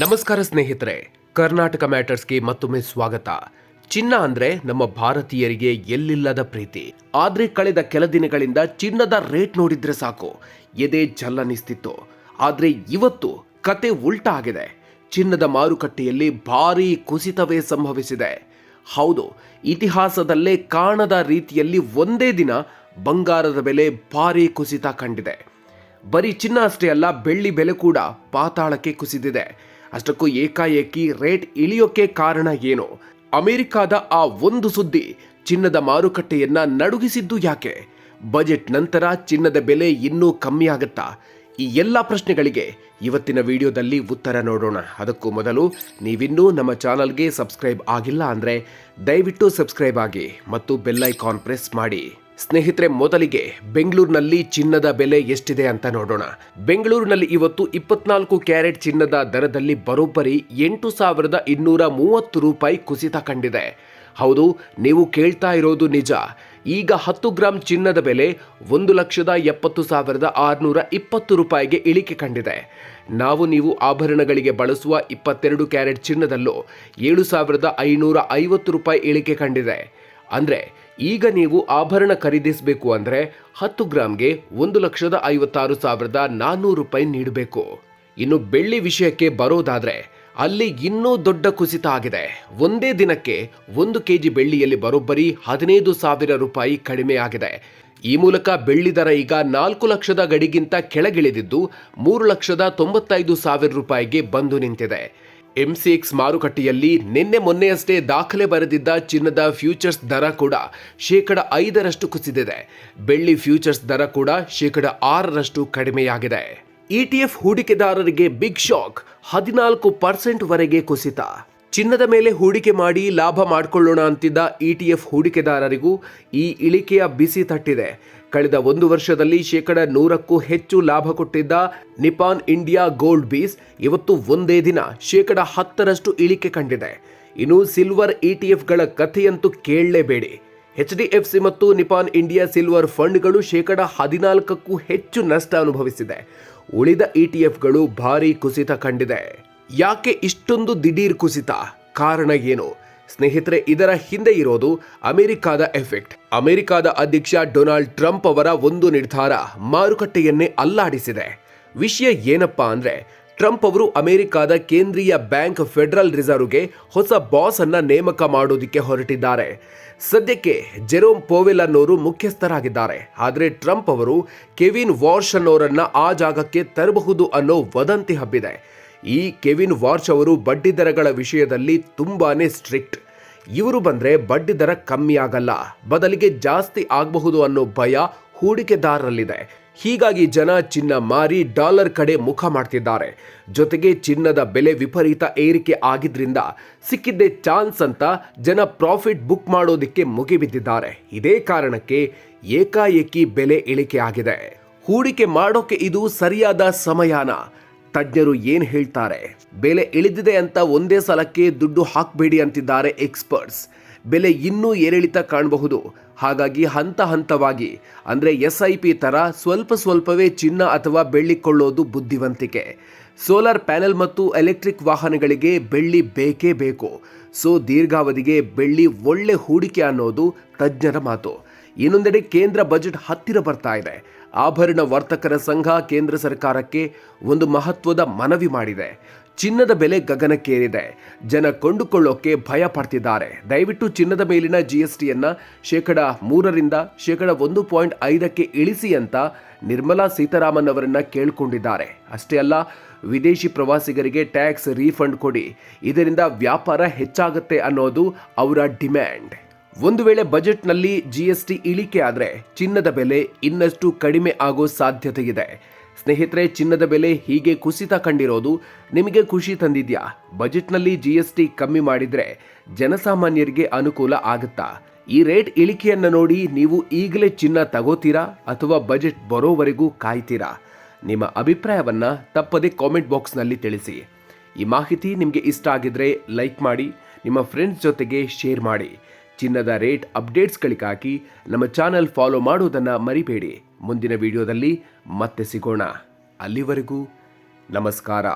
ನಮಸ್ಕಾರ ಸ್ನೇಹಿತರೆ, ಕರ್ನಾಟಕ ಮ್ಯಾಟರ್ಸ್ಗೆ ಮತ್ತೊಮ್ಮೆ ಸ್ವಾಗತ. ಚಿನ್ನ ಅಂದ್ರೆ ನಮ್ಮ ಭಾರತೀಯರಿಗೆ ಎಲ್ಲಿಲ್ಲದ ಪ್ರೀತಿ. ಆದ್ರೆ ಕಳೆದ ಕೆಲ ದಿನಗಳಿಂದ ಚಿನ್ನದ ರೇಟ್ ನೋಡಿದ್ರೆ ಸಾಕು. ಎದೆ ಜಲ್ಲನಿಸ್ತಿತ್ತು. ಆದ್ರೆ ಇವತ್ತು ಕತೆ ಉಲ್ಟಾ ಆಗಿದೆ. ಚಿನ್ನದ ಮಾರುಕಟ್ಟೆಯಲ್ಲಿ ಭಾರೀ ಕುಸಿತವೇ ಸಂಭವಿಸಿದೆ. ಹೌದು, ಇತಿಹಾಸದಲ್ಲೇ ಕಾಣದ ರೀತಿಯಲ್ಲಿ ಒಂದೇ ದಿನ ಬಂಗಾರದ ಬೆಲೆ ಭಾರಿ ಕುಸಿತ ಕಂಡಿದೆ. ಬರೀ ಚಿನ್ನ ಅಷ್ಟೇ ಅಲ್ಲ, ಬೆಳ್ಳಿ ಬೆಲೆ ಕೂಡ ಪಾತಾಳಕ್ಕೆ ಕುಸಿದಿದೆ. ಅಷ್ಟಕ್ಕೂ ಏಕಾಏಕಿ ರೇಟ್ ಇಳಿಯೋಕೆ ಕಾರಣ ಏನು? ಅಮೆರಿಕಾದ ಆ ಒಂದು ಸುದ್ದಿ ಚಿನ್ನದ ಮಾರುಕಟ್ಟೆಯನ್ನ ನಡುಗಿಸಿದ್ದು ಯಾಕೆ? ಬಜೆಟ್ ನಂತರ ಚಿನ್ನದ ಬೆಲೆ ಇನ್ನೂ ಕಮ್ಮಿ ಆಗುತ್ತಾ? ಈ ಎಲ್ಲ ಪ್ರಶ್ನೆಗಳಿಗೆ ಇವತ್ತಿನ ವಿಡಿಯೋದಲ್ಲಿ ಉತ್ತರ ನೋಡೋಣ. ಅದಕ್ಕೂ ಮೊದಲು ನೀವಿನ್ನೂ ನಮ್ಮ ಚಾನಲ್ಗೆ ಸಬ್ಸ್ಕ್ರೈಬ್ ಆಗಿಲ್ಲ ಅಂದರೆ ದಯವಿಟ್ಟು ಸಬ್ಸ್ಕ್ರೈಬ್ ಆಗಿ ಮತ್ತು ಬೆಲ್ಲೈಕಾನ್ ಪ್ರೆಸ್ ಮಾಡಿ. ಸ್ನೇಹಿತರೆ, ಮೊದಲಿಗೆ ಬೆಂಗಳೂರಿನಲ್ಲಿ ಚಿನ್ನದ ಬೆಲೆ ಎಷ್ಟಿದೆ ಅಂತ ನೋಡೋಣ. ಬೆಂಗಳೂರಿನಲ್ಲಿ ಇವತ್ತು ಇಪ್ಪತ್ನಾಲ್ಕು ಕ್ಯಾರೆಟ್ ಚಿನ್ನದ ದರದಲ್ಲಿ ಬರೋಬ್ಬರಿ ಎಂಟು ಸಾವಿರದ ಇನ್ನೂರ ಮೂವತ್ತು ರೂಪಾಯಿ ಕುಸಿತ ಕಂಡಿದೆ. ಹೌದು, ನೀವು ಕೇಳ್ತಾ ಇರೋದು ನಿಜ. ಈಗ ಹತ್ತು ಗ್ರಾಂ ಚಿನ್ನದ ಬೆಲೆ ಒಂದು ಲಕ್ಷದ ಎಪ್ಪತ್ತು ಸಾವಿರದ ಆರುನೂರ ಇಪ್ಪತ್ತು ರೂಪಾಯಿಗೆ ಇಳಿಕೆ ಕಂಡಿದೆ. ನಾವು ನೀವು ಆಭರಣಗಳಿಗೆ ಬಳಸುವ ಇಪ್ಪತ್ತೆರಡು ಕ್ಯಾರೆಟ್ ಚಿನ್ನದಲ್ಲೂ ಏಳು ಸಾವಿರದ ಐನೂರ ಐವತ್ತು ರೂಪಾಯಿ ಇಳಿಕೆ ಕಂಡಿದೆ. ಅಂದ್ರೆ ಈಗ ನೀವು ಆಭರಣ ಖರೀದಿಸಬೇಕು ಅಂದ್ರೆ ಹತ್ತು ಗ್ರಾಮ್ಗೆ ಒಂದು ಲಕ್ಷದ ಐವತ್ತಾರು ಸಾವಿರದ ನಾನ್ನೂರು ರೂಪಾಯಿ ನೀಡಬೇಕು. ಇನ್ನು ಬೆಳ್ಳಿ ವಿಷಯಕ್ಕೆ ಬರೋದಾದರೆ ಅಲ್ಲಿ ಇನ್ನೂ ದೊಡ್ಡ ಕುಸಿತ ಆಗಿದೆ. ಒಂದೇ ದಿನಕ್ಕೆ ಒಂದು ಕೆಜಿ ಬೆಳ್ಳಿಯಲ್ಲಿ ಬರೋಬ್ಬರಿ ಹದಿನೈದು ಸಾವಿರ ರೂಪಾಯಿ ಕಡಿಮೆ ಆಗಿದೆ. ಈ ಮೂಲಕ ಬೆಳ್ಳಿ ದರ ಈಗ ನಾಲ್ಕು ಲಕ್ಷದ ಗಡಿಗಿಂತ ಕೆಳಗಿಳಿದಿದ್ದು ಮೂರು ಲಕ್ಷದ ತೊಂಬತ್ತೈದು ಸಾವಿರ ರೂಪಾಯಿಗೆ ಬಂದು ನಿಂತಿದೆ. ಎಂಸಿಎಕ್ಸ್ ಮಾರುಕಟ್ಟೆಯಲ್ಲಿ ನಿನ್ನೆ ಮೊನ್ನೆಯಷ್ಟೇ ದಾಖಲೆ ಬರೆದಿದ್ದ ಚಿನ್ನದ ಫ್ಯೂಚರ್ಸ್ ದರ ಕೂಡ ಶೇಕಡ ಐದರಷ್ಟು ಕುಸಿದಿದೆ. ಬೆಳ್ಳಿ ಫ್ಯೂಚರ್ಸ್ ದರ ಕೂಡ ಶೇಕಡ ಆರರಷ್ಟು ಕಡಿಮೆಯಾಗಿದೆ. ಇಟಿಎಫ್ ಹೂಡಿಕೆದಾರರಿಗೆ ಬಿಗ್ ಶಾಕ್, ಹದಿನಾಲ್ಕು ಪರ್ಸೆಂಟ್ ವರೆಗೆ ಕುಸಿತ. ಚಿನ್ನದ ಮೇಲೆ ಹೂಡಿಕೆ ಮಾಡಿ ಲಾಭ ಮಾಡಿಕೊಳ್ಳೋಣ ಅಂತಿದ್ದ ಇಟಿಎಫ್ ಹೂಡಿಕೆದಾರರಿಗೂ ಈ ಇಳಿಕೆಯ ಬಿಸಿ ತಟ್ಟಿದೆ. ಕಳೆದ ಒಂದು ವರ್ಷದಲ್ಲಿ ಶೇಕಡ ನೂರಕ್ಕೂ ಹೆಚ್ಚು ಲಾಭ ಕೊಟ್ಟಿದ್ದ ನಿಪಾನ್ ಇಂಡಿಯಾ ಗೋಲ್ಡ್ ಬೀಸ್ ಇವತ್ತು ಒಂದೇ ದಿನ ಶೇಕಡ ಹತ್ತರಷ್ಟು ಇಳಿಕೆ ಕಂಡಿದೆ. ಇನ್ನು ಸಿಲ್ವರ್ ಇಟಿಎಫ್ಗಳ ಕಥೆಯಂತೂ ಕೇಳಲೇಬೇಡಿ. ಎಚ್ ಡಿ ಎಫ್ ಸಿ ಮತ್ತು ನಿಪಾನ್ ಇಂಡಿಯಾ ಸಿಲ್ವರ್ ಫಂಡ್ಗಳು ಶೇಕಡ ಹದಿನಾಲ್ಕಕ್ಕೂ ಹೆಚ್ಚು ನಷ್ಟ ಅನುಭವಿಸಿದೆ. ಉಳಿದ ಇಟಿಎಫ್ಗಳು ಭಾರೀ ಕುಸಿತ ಕಂಡಿದೆ. ಯಾಕೆ ಇಷ್ಟೊಂದು ದಿಢೀರ್ ಕುಸಿತ? ಕಾರಣ ಏನು? ಸ್ನೇಹಿತರೆ, ಇದರ ಹಿಂದೆ ಇರೋದು ಅಮೆರಿಕಾದ ಎಫೆಕ್ಟ್. ಅಮೆರಿಕಾದ ಅಧ್ಯಕ್ಷ ಡೊನಾಲ್ಡ್ ಟ್ರಂಪ್ ಅವರ ಒಂದು ನಿರ್ಧಾರ ಮಾರುಕಟ್ಟೆಯನ್ನೇ ಅಲ್ಲಾಡಿಸಿದೆ. ವಿಷಯ ಏನಪ್ಪಾ ಅಂದ್ರೆ, ಟ್ರಂಪ್ ಅವರು ಅಮೆರಿಕಾದ ಕೇಂದ್ರೀಯ ಬ್ಯಾಂಕ್ ಫೆಡರಲ್ ರಿಸರ್ವ್ಗೆ ಹೊಸ ಬಾಸ್ ಅನ್ನ ನೇಮಕ ಮಾಡೋದಿಕ್ಕೆ ಹೊರಟಿದ್ದಾರೆ. ಸದ್ಯಕ್ಕೆ ಜೆರೋಮ್ ಪೋವೆಲ್ ಅನ್ನೋರು ಮುಖ್ಯಸ್ಥರಾಗಿದ್ದಾರೆ. ಆದರೆ ಟ್ರಂಪ್ ಅವರು ಕೆವಿನ್ ವಾರ್ಷ್ ಅನ್ನೋರನ್ನ ಆ ಜಾಗಕ್ಕೆ ತರಬಹುದು ಅನ್ನೋ ವದಂತಿ ಹಬ್ಬಿದೆ. ಈ ಕೆವಿನ್ ವಾರ್ಚ್ ಅವರು ಬಡ್ಡಿದರಗಳ ವಿಷಯದಲ್ಲಿ ತುಂಬಾ ಸ್ಟ್ರಿಕ್ಟ್. ಇವರು ಬಂದರೆ ಬಡ್ಡಿ ದರ ಕಮ್ಮಿ ಆಗಲ್ಲ, ಬದಲಿಗೆ ಜಾಸ್ತಿ ಆಗಬಹುದು ಅನ್ನೋ ಭಯ ಹೂಡಿಕೆದಾರರಲ್ಲಿದೆ. ಹೀಗಾಗಿ ಜನ ಚಿನ್ನ ಮಾರಿ ಡಾಲರ್ ಕಡೆ ಮುಖ ಮಾಡ್ತಿದ್ದಾರೆ. ಜೊತೆಗೆ ಚಿನ್ನದ ಬೆಲೆ ವಿಪರೀತ ಏರಿಕೆ ಆಗಿದ್ರಿಂದ ಸಿಕ್ಕಿದ್ದೇ ಚಾನ್ಸ್ ಅಂತ ಜನ ಪ್ರಾಫಿಟ್ ಬುಕ್ ಮಾಡೋದಕ್ಕೆ ಮುಗಿಬಿದ್ದಿದ್ದಾರೆ. ಇದೇ ಕಾರಣಕ್ಕೆ ಏಕಾಏಕಿ ಬೆಲೆ ಇಳಿಕೆ ಆಗಿದೆ ಹೂಡಿಕೆ ಮಾಡೋಕೆ ಇದು ಸರಿಯಾದ ಸಮಯಾನ. ತಜ್ಞರು ಏನು ಹೇಳ್ತಾರೆ? ಬೆಲೆ ಇಳಿದಿದೆ ಅಂತ ಒಂದೇ ಸಲಕ್ಕೆ ದುಡ್ಡು ಹಾಕಬೇಡಿ ಅಂತಿದ್ದಾರೆ ಎಕ್ಸ್ಪರ್ಟ್ಸ್. ಬೆಲೆ ಇನ್ನೂ ಏರಿಳಿತ ಕಾಣಬಹುದು. ಹಾಗಾಗಿ ಹಂತ ಹಂತವಾಗಿ, ಅಂದ್ರೆ ಎಸ್ ಐ ಪಿ ತರ ಸ್ವಲ್ಪ ಸ್ವಲ್ಪವೇ ಚಿನ್ನ ಅಥವಾ ಬೆಳ್ಳಿ ಕೊಳ್ಳೋದು ಬುದ್ಧಿವಂತಿಕೆ. ಸೋಲಾರ್ ಪ್ಯಾನೆಲ್ ಮತ್ತು ಎಲೆಕ್ಟ್ರಿಕ್ ವಾಹನಗಳಿಗೆ ಬೆಳ್ಳಿ ಬೇಕೇ ಬೇಕು. ಸೊ ದೀರ್ಘಾವಧಿಗೆ ಬೆಳ್ಳಿ ಒಳ್ಳೆ ಹೂಡಿಕೆ ಅನ್ನೋದು ತಜ್ಞರ ಮಾತು. ಇನ್ನೊಂದೆಡೆ ಕೇಂದ್ರ ಬಜೆಟ್ ಹತ್ತಿರ ಬರ್ತಾ ಇದೆ. ಆಭರಣ ವರ್ತಕರ ಸಂಘ ಕೇಂದ್ರ ಸರ್ಕಾರಕ್ಕೆ ಒಂದು ಮಹತ್ವದ ಮನವಿ ಮಾಡಿದೆ. ಚಿನ್ನದ ಬೆಲೆ ಗಗನಕ್ಕೇರಿದೆ. ಜನ ಕೊಂಡುಕೊಳ್ಳೋಕೆ ಭಯ ಪಡ್ತಿದ್ದಾರೆ. ದಯವಿಟ್ಟು ಚಿನ್ನದ ಮೇಲಿನ ಜಿ ಎಸ್ ಟಿಯನ್ನು ಶೇಕಡ ಮೂರರಿಂದ ಶೇಕಡ ಒಂದು ಪಾಯಿಂಟ್ ಐದಕ್ಕೆ ಇಳಿಸಿ ಅಂತ ನಿರ್ಮಲಾ ಸೀತಾರಾಮನ್ ಅವರನ್ನು ಕೇಳಿಕೊಂಡಿದ್ದಾರೆ. ಅಷ್ಟೇ ಅಲ್ಲ, ವಿದೇಶಿ ಪ್ರವಾಸಿಗರಿಗೆ ಟ್ಯಾಕ್ಸ್ ರೀಫಂಡ್ ಕೊಡಿ. ಇದರಿಂದ ವ್ಯಾಪಾರ ಹೆಚ್ಚಾಗುತ್ತೆ ಅನ್ನೋದು ಅವರ ಡಿಮ್ಯಾಂಡ್. ಒಂದು ವೇಳೆ ಬಜೆಟ್ನಲ್ಲಿ ಜಿಎಸ್ಟಿ ಇಳಿಕೆ ಆದರೆ ಚಿನ್ನದ ಬೆಲೆ ಇನ್ನಷ್ಟು ಕಡಿಮೆ ಆಗೋ ಸಾಧ್ಯತೆ ಇದೆ ಸ್ನೇಹಿತರೆ, ಚಿನ್ನದ ಬೆಲೆ ಹೀಗೆ ಕುಸಿತ ಕಂಡಿರೋದು ನಿಮಗೆ ಖುಷಿ ತಂದಿದ್ಯಾ? ಬಜೆಟ್ನಲ್ಲಿ ಜಿಎಸ್ಟಿ ಕಮ್ಮಿ ಮಾಡಿದ್ರೆ ಜನಸಾಮಾನ್ಯರಿಗೆ ಅನುಕೂಲ ಆಗುತ್ತಾ? ಈ ರೇಟ್ ಇಳಿಕೆಯನ್ನು ನೋಡಿ ನೀವು ಈಗಲೇ ಚಿನ್ನ ತಗೋತೀರಾ ಅಥವಾ ಬಜೆಟ್ ಬರೋವರೆಗೂ ಕಾಯ್ತೀರಾ? ನಿಮ್ಮ ಅಭಿಪ್ರಾಯವನ್ನ ತಪ್ಪದೆ ಕಾಮೆಂಟ್ ಬಾಕ್ಸ್ನಲ್ಲಿ ತಿಳಿಸಿ. ಈ ಮಾಹಿತಿ ನಿಮಗೆ ಇಷ್ಟ ಆಗಿದ್ರೆ ಲೈಕ್ ಮಾಡಿ, ನಿಮ್ಮ ಫ್ರೆಂಡ್ಸ್ ಜೊತೆಗೆ ಶೇರ್ ಮಾಡಿ. ಚಿನ್ನದ ರೇಟ್ ಅಪ್ಡೇಟ್ಸ್ಗಳಿಗಾಗಿ ನಮ್ಮ ಚಾನೆಲ್ ಫಾಲೋ ಮಾಡುವುದನ್ನು ಮರಿಬೇಡಿ. ಮುಂದಿನ ವಿಡಿಯೋದಲ್ಲಿ ಮತ್ತೆ ಸಿಗೋಣ. ಅಲ್ಲಿವರೆಗೂ ನಮಸ್ಕಾರ.